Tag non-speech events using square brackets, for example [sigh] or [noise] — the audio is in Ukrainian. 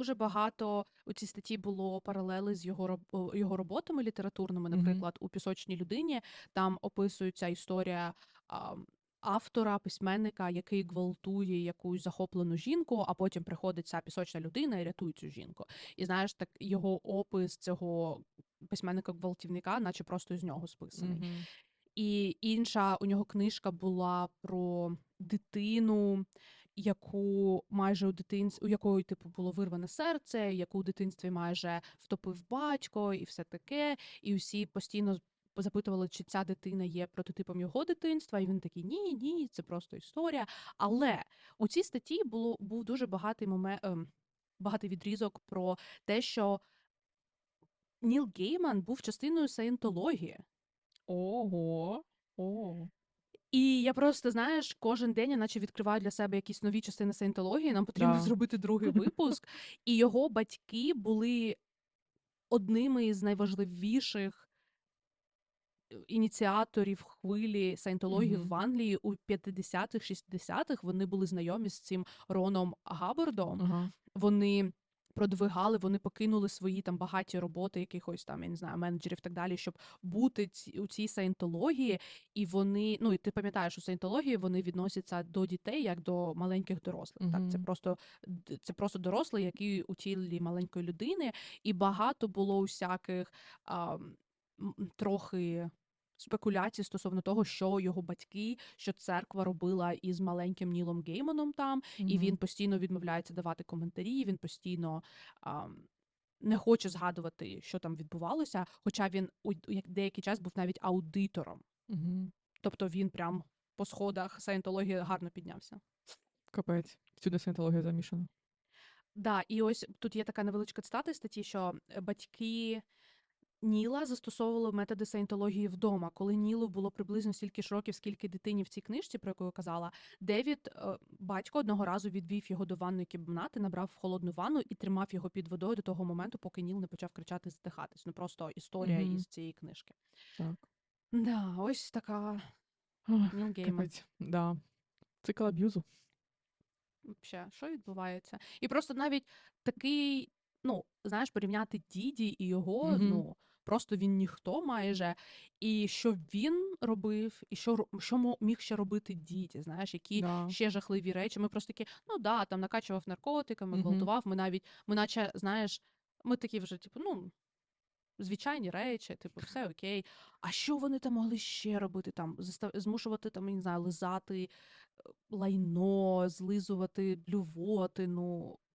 Дуже багато у цій статті було паралелей з його його роботами літературними. Наприклад, у "Пісочній людині" там описується історія, ам, автора, письменника, який ґвалтує якусь захоплену жінку, а потім приходить ця пісочна людина і рятує цю жінку. І знаєш, так його опис цього письменника-ґвалтівника, наче просто з нього списаний. Мгм. І інша у нього книжка була про дитину, яку майже у дитинсь у якої, типу, було вирване серце, яку у дитинстві майже втопив батько і все таке. І всі постійно запитували, чи ця дитина є прототипом його дитинства, і він такий: "Ні, ні, це просто історія". Але у цій статті було був дуже багатий моме ем, багатий відрізок про те, що Ніл Гейман був частиною саєнтології. Ого! О. І я просто, знаєш, кожен день я наче відкриваю для себе якісь нові частини саєнтології. Нам потрібно Да. зробити другий [laughs] випуск. І його батьки були одними із найважливіших е, ініціаторів хвилі саєнтології Мгм. в Англії у 50-х, 60-х. Вони були знайомі з цим Роном Габбардом. Ага. Вони продвигали, вони покинули свої там багаті роботи якихось там, я не знаю, менеджерів і так далі, щоб бути ці у цій саєнтології. І вони, ну і ти пам'ятаєш, у саєнтології вони відносяться до дітей як до маленьких дорослих. Так, це просто це просто дорослий, який у тілі маленької людини, і багато було усяких, м, трохи спекуляцій стосовно того, що його батьки, що церква робила із маленьким Нілом Гейманом там. І він постійно відмовляється давати коментарі. Він постійно ам, не хоче згадувати, що там відбувалося. Хоча він як деякий час був навіть аудитором. Мгм. Тобто він прям по сходах саєнтології гарно піднявся. Капець. Всюди саєнтологія замішана. Да, і ось тут є така невеличка цитата статті, що е, батьки Ніла застосовували методи саєнтології вдома. Коли Нілу було приблизно стільки ж років, скільки дитині в цій книжці, про яку я казала, Девід, е, батько одного разу відвів його до ванної кімнати, набрав холодну ванну і тримав його під водою до того моменту, поки Ніл не почав кричати здихатись. Ну просто історія Мгм. із цієї книжки. Так. Да, ось така Ніл Гейман. Да. Цикл аб'юзу. Вообще, що відбувається? І просто навіть такий, ну, знаєш, порівняти Діді і його, Мгм. ну, просто він ніхто майже. І що він робив, і що, що міг ще робити Діді, знаєш, які Да. ще жахливі речі. Ми просто такі, ну да, там накачував наркотиками, гвалтував. Ми навіть, ми наче, знаєш, ми такі вже, типу, ну, звичайні речі, типу, все окей. А що вони там могли ще робити? Там застав... змушувати там, не знаю, лизати е, лайно, злизувати блювоти. Ну